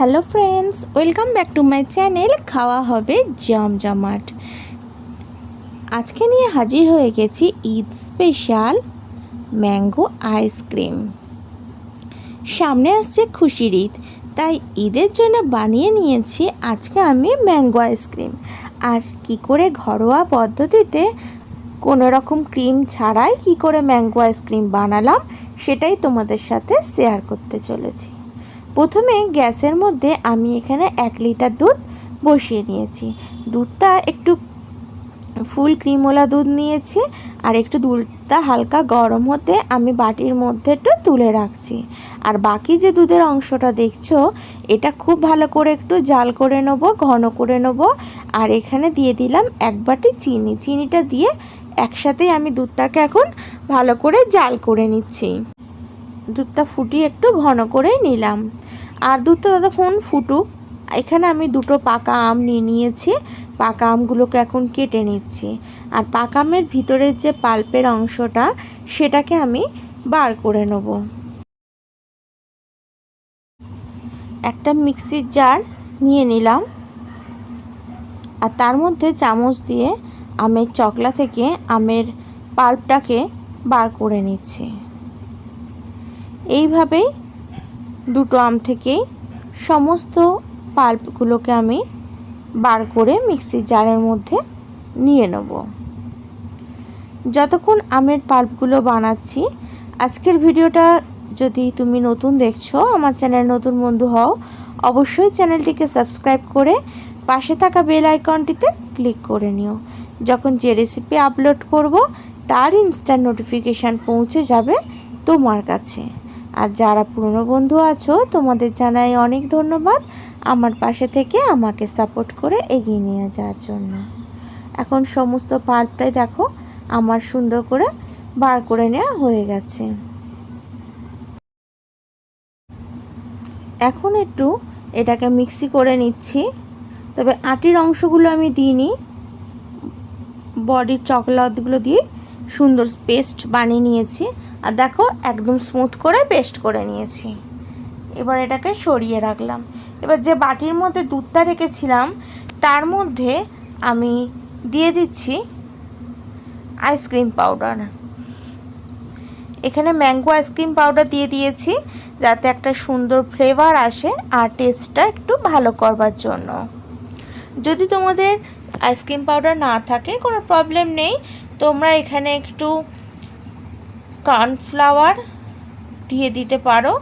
Hello friends, welcome back to my channel খাওয়া হবে জমজমাট। আজকে নিয়ে হাজির হয়ে গেছি ঈদ স্পেশাল ম্যাঙ্গো আইসক্রিম। সামনে আসছে খুশির ঈদ, তাই ঈদের জন্য বানিয়ে নিয়েছি আজকে আমি ম্যাঙ্গো আইসক্রিম। আর কি করে ঘরোয়া পদ্ধতিতে কোনো রকম ক্রিম ছাড়াই কি করে ম্যাঙ্গো আইসক্রিম বানালাম, সেটাই তোমাদের সাথে শেয়ার করতে চলেছি। প্রথমে গ্যাসের মধ্যে আমি এখানে এক লিটার দুধ বসিয়ে নিয়েছি। দুধটা একটু ফুল ক্রিমওয়ালা দুধ নিয়েছি আর একটু দুধটা হালকা গরম হতে আমি বাটির মধ্যে একটু তুলে রাখছি। আর বাকি যে দুধের অংশটা দেখছ, এটা খুব ভালো করে একটু জাল করে নেব, ঘন করে নেব। আর এখানে দিয়ে দিলাম এক বাটি চিনি। চিনিটা দিয়ে একসাথেই আমি দুধটাকে এখন ভালো করে জাল করে নিচ্ছি। দুধটা ফুটিয়ে একটু ঘন করেই নিলাম। আর দুধটা ততক্ষণ ফুটুক? এখানে আমি দুটো পাকা আম নিয়ে নিয়েছি, পাকা আমগুলোকে এখন কেটে নিচ্ছি। আর পাকা আমের ভিতরের যে পাল্পের অংশটা, সেটাকে আমি বার করে নেব। একটা মিক্সির জার নিয়ে নিলাম। আর তার মধ্যে চামচ দিয়ে আমের চকলা থেকে আমের পাল্পটাকে বার করে নিচ্ছি। এইভাবেই দুটো আম থেকেই সমস্ত পাল্পগুলোকে আমি বার করে মিক্সির জারের মধ্যে নিয়ে নেব। যতক্ষণ আমের পাল্পগুলো বানাচ্ছি, আজকের ভিডিওটা যদি তুমি নতুন দেখছ, আমার চ্যানেল নতুন বন্ধু হও, অবশ্যই চ্যানেলটিকে সাবস্ক্রাইব করে পাশে থাকা বেল আইকনটিতে ক্লিক করে নিও। যখন যে রেসিপি আপলোড করব, তার ইনস্ট্যান্ট নোটিফিকেশান পৌঁছে যাবে তোমার কাছে। আর যারা পুরনো বন্ধু আছো, তোমাদের জানাই অনেক ধন্যবাদ। আমার পাশে থেকে আমাকে সাপোর্ট করে এগিয়ে নিয়ে যাওয়ার জন্য। এখন সমস্ত পাল্পটাই দেখো, আমার সুন্দর করে বার করে নেওয়া হয়ে গেছে। এখন একটু এটাকে মিক্সি করে নিচ্ছি। তবে আটির অংশগুলো আমি দিইনি। বডির চকলেটগুলো দিয়ে সুন্দর পেস্ট বানিয়ে নিয়েছি। আর দেখো, একদম স্মুথ করে পেস্ট করে নিয়েছি। এবার এটাকে সরিয়ে রাখলাম। এবার যে বাটির মধ্যে দুধটা রেখেছিলাম, তার মধ্যে আমি দিয়ে দিচ্ছি আইসক্রিম পাউডার এখানে ম্যাঙ্গো আইসক্রিম পাউডার দিয়ে দিয়েছি, যাতে একটা সুন্দর ফ্লেভার আসে আর টেস্টটা একটু ভালো করবার জন্য। যদি তোমাদের আইসক্রিম পাউডার না থাকে, কোনো প্রবলেম নেই। তোমরা এখানে একটু কর্নফ্লাওয়ার দিয়ে দিতে পারো।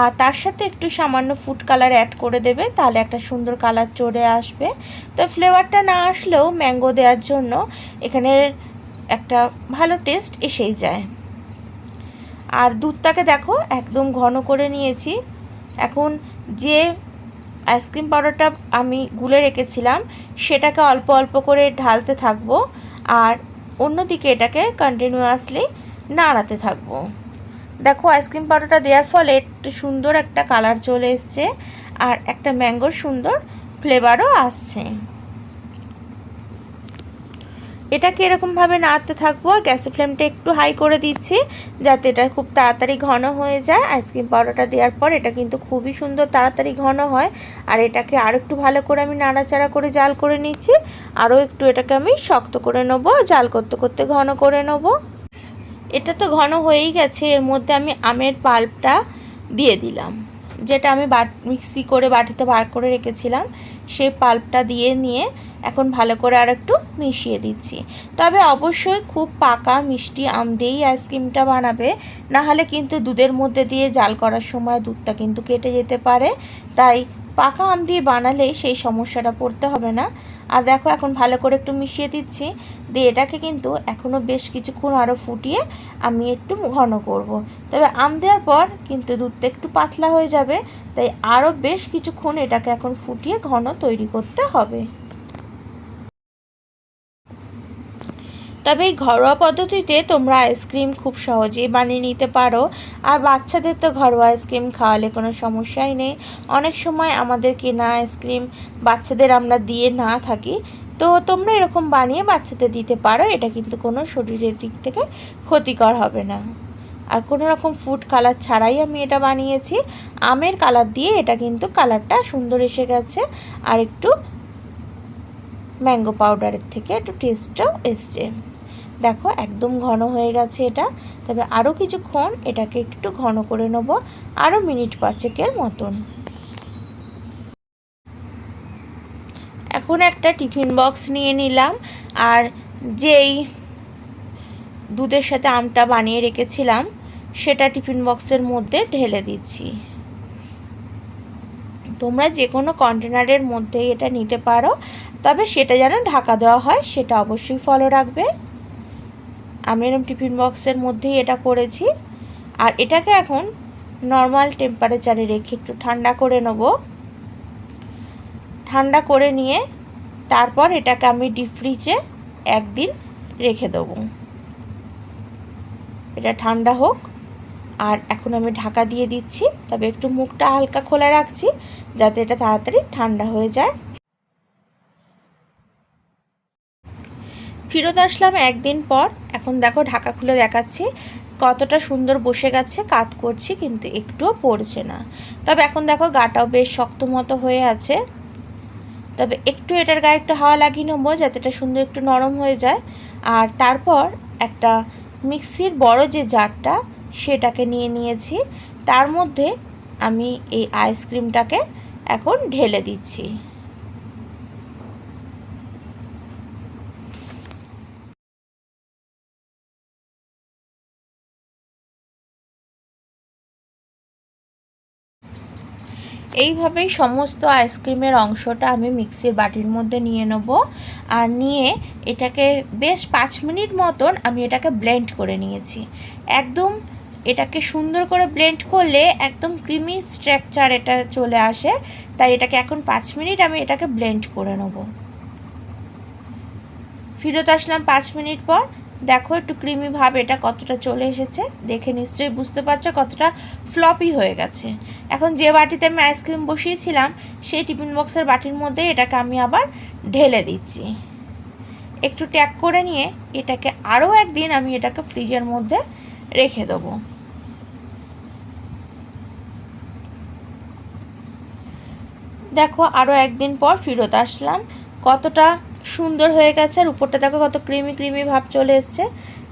আর তার সাথে একটু সামান্য ফুড কালার অ্যাড করে দেবে, তাহলে একটা সুন্দর কালার চড়ে আসবে। তো ফ্লেভারটা না আসলেও ম্যাঙ্গো দেওয়ার জন্য এখানে একটা ভালো টেস্ট এসেই যায়। আর দুধটাকে দেখো, একদম ঘন করে নিয়েছি। এখন যে আইসক্রিম পাউডারটা আমি গুলে রেখেছিলাম, সেটাকে অল্প অল্প করে ঢালতে থাকব। আর অন্যদিকে এটাকে কন্টিনিউয়াসলি নাড়াতে থাকব। দেখো, আইসক্রিম পাউডারটা দেওয়ার ফলে একটু সুন্দর একটা কালার চলে এসছে আর একটা ম্যাঙ্গোর সুন্দর ফ্লেভারও আসছে। এটাকে এরকমভাবে নাড়তে থাকব আর গ্যাসের ফ্লেমটা একটু হাই করে দিচ্ছি যাতে এটা খুব তাড়াতাড়ি ঘন হয়ে যায়। আইসক্রিম পাউডারটা দেওয়ার পর এটা কিন্তু খুবই সুন্দর তাড়াতাড়ি ঘন হয় আর এটাকে আর একটু ভালো করে আমি নাড়াচাড়া করে জাল করে নিচ্ছি। আরও একটু এটাকে আমি শক্ত করে নেব, জাল করতে করতে ঘন করে নেব। এটা তো ঘন হয়েই গেছে, এর মধ্যে আমি আমের পাল্পটা দিয়ে দিলাম। যেটা আমি বাট মিক্সি করে বাটিতে বার করে রেখেছিলাম সেই পাল্পটা দিয়ে নিয়ে এখন ভালো করে আর একটু মিশিয়ে দিচ্ছি। তবে অবশ্যই খুব পাকা মিষ্টি আম দিয়েই আইসক্রিমটা বানাবে, না হলে কিন্তু দুধের মধ্যে দিয়ে জাল করার সময় দুধটা কিন্তু কেটে যেতে পারে। তাই পাকা আম দিয়ে বানালে সেই সমস্যাটা পড়তে হবে না। আর দেখো এখন ভালো করে একটু মিশিয়ে দিচ্ছি দিয়ে এটাকে কিন্তু এখনও বেশ কিছুক্ষণ আরও ফুটিয়ে আমি একটু ঘন করব। তবে আম দেওয়ার পর কিন্তু দুধটা একটু পাতলা হয়ে যাবে, তাই আরও বেশ কিছুক্ষণ এটাকে এখন ফুটিয়ে ঘন তৈরি করতে হবে তবে এই ঘরোয়া পদ্ধতিতে তোমরা আইসক্রিম খুব সহজেই বানিয়ে নিতে পারো। আর বাচ্চাদের তো ঘরোয়া আইসক্রিম খাওয়ালে কোনো সমস্যাই নেই। অনেক সময় আমাদের কেনা আইসক্রিম বাচ্চাদের আমরা দিয়ে না থাকি। তো তোমরা এরকম বানিয়ে বাচ্চাদের দিতে পারো, এটা কিন্তু কোনো শরীরের দিক থেকে ক্ষতিকর হবে না। আর কোনো রকম ফুড কালার ছাড়াই আমি এটা বানিয়েছি। আমের কালার দিয়ে এটা কিন্তু কালারটা সুন্দর এসে গেছে। আর একটু ম্যাঙ্গো পাউডারের থেকে একটু টেস্টটাও এসছে। দেখো, একদম ঘন হয়ে গেছে এটা। তবে আরও কিছুক্ষণ এটাকে একটু ঘন করে নেব আরও মিনিট পাঁচেকের মতন। এখন একটা টিফিন বক্স নিয়ে নিলাম, আর যেই দুধের সাথে আমটা বানিয়ে রেখেছিলাম, সেটা টিফিন বক্সের মধ্যে ঢেলে দিচ্ছি। তোমরা যে কোনো কন্টেনারের মধ্যেই এটা নিতে পারো, তবে সেটা যেন ঢাকা দেওয়া হয়, সেটা অবশ্যই ফলো রাখবে। আমি এরকম টিফিন বক্সের মধ্যেই এটা করেছি। আর এটাকে এখন নর্মাল টেম্পারেচারে রেখে একটু ঠান্ডা করে নেব। ঠান্ডা করে নিয়ে তারপর এটাকে আমি ডিপ ফ্রিজে একদিন রেখে দেবো। এটা ঠান্ডা হোক। আর এখন আমি ঢাকা দিয়ে দিচ্ছি। তবে একটু মুখটা হালকা খোলা রাখছি যাতে এটা তাড়াতাড়ি ঠান্ডা হয়ে যায়। ফেরত আসলাম একদিন পর। এখন দেখো ঢাকা খুলে দেখাচ্ছি কতটা সুন্দর বসে গেছে কাত করছি কিন্তু একটুও পড়ছে না। তবে এখন দেখো গাটাও বেশ শক্ত মতো হয়ে আছে। তবে একটু এটার গায়ে একটু হাওয়া লাগিয়ে নেব যাতে এটা সুন্দর একটু নরম হয়ে যায়। আর তারপর একটা মিক্সির বড় যে জারটা সেটাকে নিয়ে নিয়েছি। তার মধ্যে আমি এই আইসক্রিমটাকে এখন ঢেলে দিচ্ছি। এইভাবেই সমস্ত আইসক্রিমের অংশটা আমি মিক্সির বাটির মধ্যে নিয়ে নেব আর নিয়ে এটাকে বেশ পাঁচ মিনিট মতন আমি এটাকে ব্লেন্ড করে নিয়েছি। একদম এটাকে সুন্দর করে ব্লেন্ড করলে একদম ক্রিমি স্ট্রাকচার এটা চলে আসে, তাই এটাকে এখন পাঁচ মিনিট আমি এটাকে ব্লেন্ড করে নেব। ফিরত আসলাম পাঁচ মিনিট পর। দেখো একটু ক্রিমি ভাব, এটা কতটা চলে এসেছে? দেখে নিশ্চয়ই বুঝতে পারছ কতটা ফ্লপি হয়ে গেছে। এখন যে বাটিতে আমি আইসক্রিম বসিয়েছিলাম, সেই টিফিন বক্সের বাটির মধ্যে এটাকে আমি আবার ঢেলে দিচ্ছি। একটু ট্যাগ করে নিয়ে এটাকে আরও একদিন আমি এটাকে ফ্রিজের মধ্যে রেখে দেবো। দেখো আরও একদিন পর ফেরত আসলাম। কতটা সুন্দর হয়ে গেছে আর উপরটা দেখো কত ক্রিমি ক্রিমি ভাব চলে এসছে।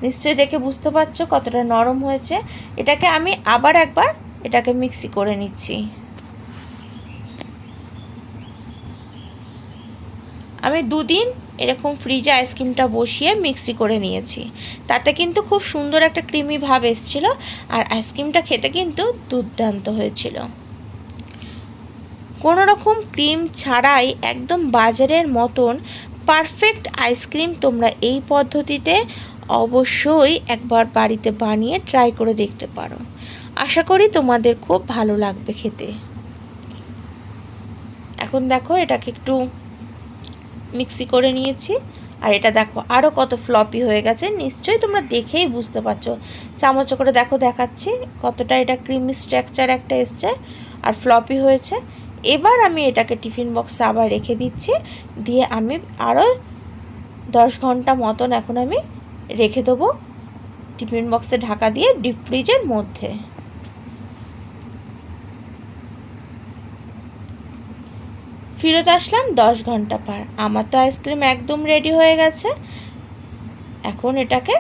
নিশ্চয়ই দেখে বুঝতে পারছ কতটা নরম হয়েছে। এটাকে আমি আবার একবার এটাকে মিক্সি করে নিচ্ছি। আমি দুদিন এরকম ফ্রিজে আইসক্রিমটা বসিয়ে মিক্সি করে নিয়েছি। তাতে কিন্তু খুব সুন্দর একটা ক্রিমি ভাব এসেছিল আর আইসক্রিমটা খেতে কিন্তু দুর্দান্ত হয়েছিল। কোনো রকম ক্রিম ছাড়াই একদম বাজারের মতন পারফেক্ট আইসক্রিম তোমরা এই পদ্ধতিতে অবশ্যই একবার বাড়িতে বানিয়ে ট্রাই করে দেখতে পারো। আশা করি তোমাদের খুব ভালো লাগবে খেতে। এখন দেখো এটাকে একটু মিক্সি করে নিয়েছি। আর এটা দেখো আরও কত ফ্লপি হয়ে গেছে। নিশ্চয়ই তোমরা দেখেই বুঝতে পারছ। চামচ করে দেখো দেখাচ্ছি কতটা এটা ক্রিমি স্ট্রাকচার একটা এসছে। আর ফ্লপি হয়েছে। এবার আমি এটাকে টিফিন বক্সে আবার রেখে দিচ্ছি। দিয়ে আমি আরও দশ ঘণ্টা মতন এখন আমি রেখে দেবো টিফিন বক্সে ঢাকা দিয়ে ডিপ ফ্রিজের মধ্যে। ফিরত আসলাম দশ ঘণ্টা পার। আমার তো আইসক্রিম একদম রেডি হয়ে গেছে। এখন এটাকে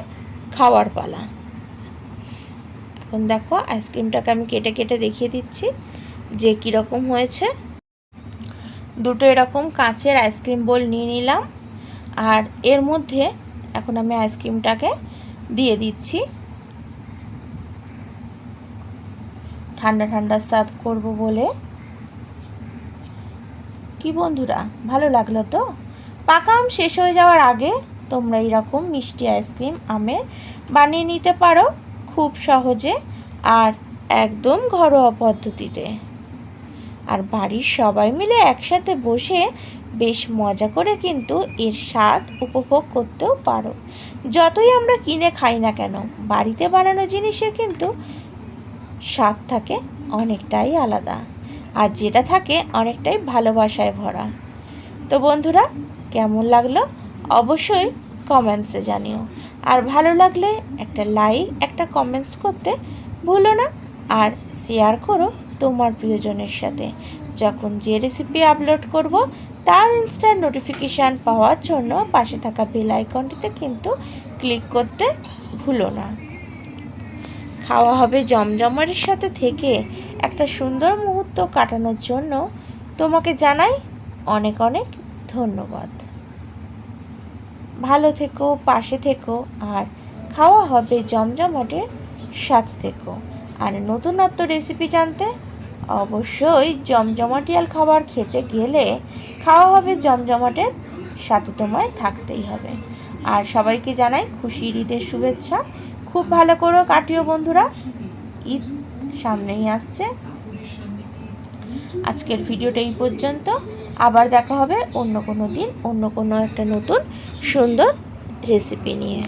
খাওয়ার পালা। এখন দেখো আইসক্রিমটাকে আমি কেটে কেটে দেখিয়ে দিচ্ছি। যে কীরকম হয়েছে। দুটো এরকম কাঁচের আইসক্রিম বোল নিয়ে নিলাম। আর এর মধ্যে এখন আমি আইসক্রিমটাকে দিয়ে দিচ্ছি। ঠান্ডা ঠান্ডা সার্ভ করব বলে। কি বন্ধুরা, ভালো লাগল তো? পাকা আম শেষ হয়ে যাওয়ার আগে তোমরা এরকম মিষ্টি আইসক্রিম আমের বানিয়ে নিতে পারো খুব সহজে আর একদম ঘরোয়া পদ্ধতিতে। আর বাড়ির সবাই মিলে একসাথে বসে বেশ মজা করে কিন্তু এর স্বাদ উপভোগ করতেও পারো। যতই আমরা কিনে খাই না কেন, বাড়িতে বানানো জিনিসের কিন্তু স্বাদ থাকে অনেকটাই আলাদা আর যেটা থাকে অনেকটাই ভালোবাসায় ভরা। তো বন্ধুরা, কেমন লাগল? অবশ্যই কমেন্টসে জানিও। আর ভালো লাগলে একটা লাইক, একটা কমেন্টস করতে ভুলো না। আর শেয়ার করো তোমার প্রিয়জনের সাথে। যখন যে রেসিপি আপলোড করব, তার ইনস্ট্যান্ট নোটিফিকেশান পাওয়ার জন্য পাশে থাকা বেল আইকনটিতে কিন্তু ক্লিক করতে ভুলো না। খাওয়া হবে জমজমারের সাথে থেকে একটা সুন্দর মুহূর্ত কাটানোর জন্য তোমাকে জানাই অনেক অনেক ধন্যবাদ। ভালো থেকো, পাশে থেকো, আর খাওয়া হবে জমজমাটের সাথে থেকো। আর নতুনত্ব রেসিপি জানতে অবশ্যই জমজমাটিয়াল খাবার খেতে গেলে খাওয়া হবে জমজমাটের সাথে তোমায় থাকতেই হবে। আর সবাইকে জানাই খুশির ঈদের শুভেচ্ছা। খুব ভালো করো, কাটিও বন্ধুরা। ঈদ সামনেই আসছে। আজকের ভিডিওটা এই পর্যন্ত। আবার দেখা হবে অন্য কোনো দিন, অন্য কোনো একটা নতুন সুন্দর রেসিপি নিয়ে।